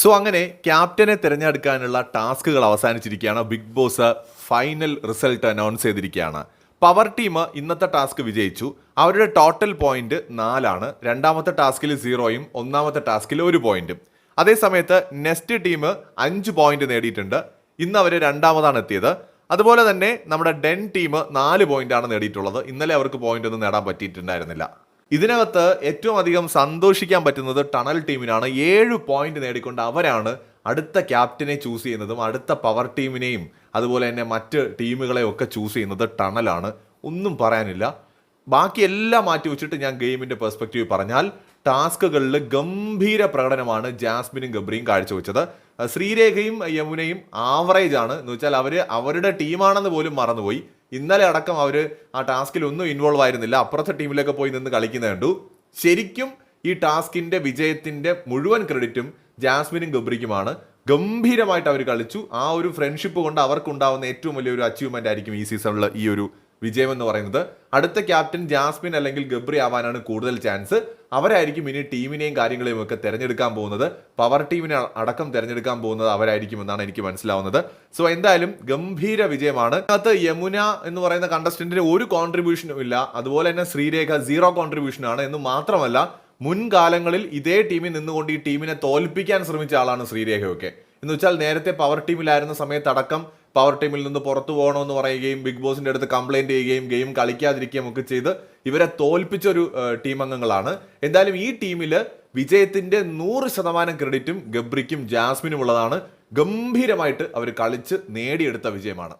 So അങ്ങനെ ക്യാപ്റ്റനെ തിരഞ്ഞെടുക്കാനുള്ള ടാസ്കുകൾ അവസാനിച്ചിരിക്കുകയാണ്. Big Boss final result announce ചെയ്തിരിക്കുകയാണ്. പവർ ടീം ഇന്നത്തെ ടാസ്ക് വിജയിച്ചു. അവരുടെ ടോട്ടൽ പോയിന്റ് നാലാണ്. രണ്ടാമത്തെ ടാസ്കിൽ സീറോയും ഒന്നാമത്തെ ടാസ്കിൽ ഒരു പോയിന്റും അതേസമയത്ത് നെസ്റ്റ് ടീം അഞ്ച് പോയിന്റ് നേടിയിട്ടുണ്ട്. ഇന്ന് അവർ രണ്ടാമതാണ് എത്തിയത്. അതുപോലെ തന്നെ നമ്മുടെ ഡെൻ ടീം നാല് പോയിന്റാണ് നേടിയിട്ടുള്ളത്. ഇന്നലെ അവർക്ക് പോയിന്റ് ഒന്നും നേടാൻ പറ്റിയിട്ടുണ്ടായിരുന്നില്ല. ഇതിനകത്ത് ഏറ്റവും അധികം സന്തോഷിക്കാൻ പറ്റുന്നത് ടണൽ ടീമിനാണ്. ഏഴ് പോയിന്റ് നേടിക്കൊണ്ട് അവരാണ് അടുത്ത ക്യാപ്റ്റനെ ചൂസ് ചെയ്യുന്നതും അടുത്ത പവർ ടീമിനെയും അതുപോലെ തന്നെ മറ്റ് ടീമുകളെയും ഒക്കെ ചൂസ് ചെയ്യുന്നത് ടണലാണ്. ഒന്നും പറയാനില്ല. ബാക്കി എല്ലാം മാറ്റി വെച്ചിട്ട് ഞാൻ ഗെയിമിന്റെ പെർസ്പെക്റ്റീവ് പറഞ്ഞാൽ ടാസ്കുകളിൽ ഗംഭീര പ്രകടനമാണ് ജാസ്മിനും ഗബ്രിയും കാഴ്ചവെച്ചത്. ശ്രീരേഖയും യമുനയും ആവറേജ് ആണ്. എന്ന് വെച്ചാൽ അവർ അവരുടെ ടീമാണെന്ന് പോലും മറന്നുപോയി. ഇന്നലെ അടക്കം അവർ ആ ടാസ്കിൽ ഒന്നും ഇൻവോൾവ് ആയിരുന്നില്ല. അപ്പുറത്തെ ടീമിലൊക്കെ പോയി നിന്ന് കളിക്കുന്നത് കണ്ടു. ശരിക്കും ഈ ടാസ്കിന്റെ വിജയത്തിന്റെ മുഴുവൻ ക്രെഡിറ്റും ജാസ്മിനും ഗബ്രിക്കുമാണ്. ഗംഭീരമായിട്ട് അവർ കളിച്ചു. ആ ഒരു ഫ്രണ്ട്ഷിപ്പ് കൊണ്ട് അവർക്കുണ്ടാവുന്ന ഏറ്റവും വലിയൊരു അച്ചീവ്മെന്റ് ആയിരിക്കും ഈ സീസണിൽ ഈ ഒരു വിജയം എന്ന് പറയുന്നത്. അടുത്ത ക്യാപ്റ്റൻ ജാസ്മിൻ അല്ലെങ്കിൽ ഗബ്രി ആവാനാണ് കൂടുതൽ ചാൻസ്. അവരായിരിക്കും ഇനി ടീമിനെയും കാര്യങ്ങളെയും ഒക്കെ തിരഞ്ഞെടുക്കാൻ പോകുന്നത്. പവർ ടീമിനെ അടക്കം തിരഞ്ഞെടുക്കാൻ പോകുന്നത് അവരായിരിക്കും എന്നാണ് എനിക്ക് മനസ്സിലാവുന്നത്. സോ എന്തായാലും ഗംഭീര വിജയമാണ്. അതിനകത്ത് യമുന എന്ന് പറയുന്ന കണ്ടസ്റ്റന്റിന് ഒരു കോൺട്രിബ്യൂഷനും ഇല്ല. അതുപോലെ തന്നെ ശ്രീരേഖ സീറോ കോൺട്രിബ്യൂഷൻ ആണ്. എന്ന് മാത്രമല്ല മുൻകാലങ്ങളിൽ ഇതേ ടീമിൽ നിന്നുകൊണ്ട് ഈ ടീമിനെ തോൽപ്പിക്കാൻ ശ്രമിച്ച ആളാണ് ശ്രീരേഖയൊക്കെ. എന്ന് വെച്ചാൽ നേരത്തെ പവർ ടീമിലായിരുന്ന സമയത്ത് അടക്കം പവർ ടീമിൽ നിന്ന് പുറത്തു പോകണമെന്ന് പറയുകയും ബിഗ് ബോസിന്റെ അടുത്ത് കംപ്ലൈന്റ് ചെയ്യുകയും ഗെയിം കളിക്കാതിരിക്കുകയും ഒക്കെ ചെയ്ത് ഇവരെ തോൽപ്പിച്ച ഒരു ടീം അംഗങ്ങളാണ്. എന്തായാലും ഈ ടീമിൽ വിജയത്തിന്റെ നൂറ് ശതമാനം ക്രെഡിറ്റും ഗബ്രിക്കും ജാസ്മിനും ഉള്ളതാണ്. ഗംഭീരമായിട്ട് അവർ കളിച്ച് നേടിയെടുത്ത വിജയമാണ്.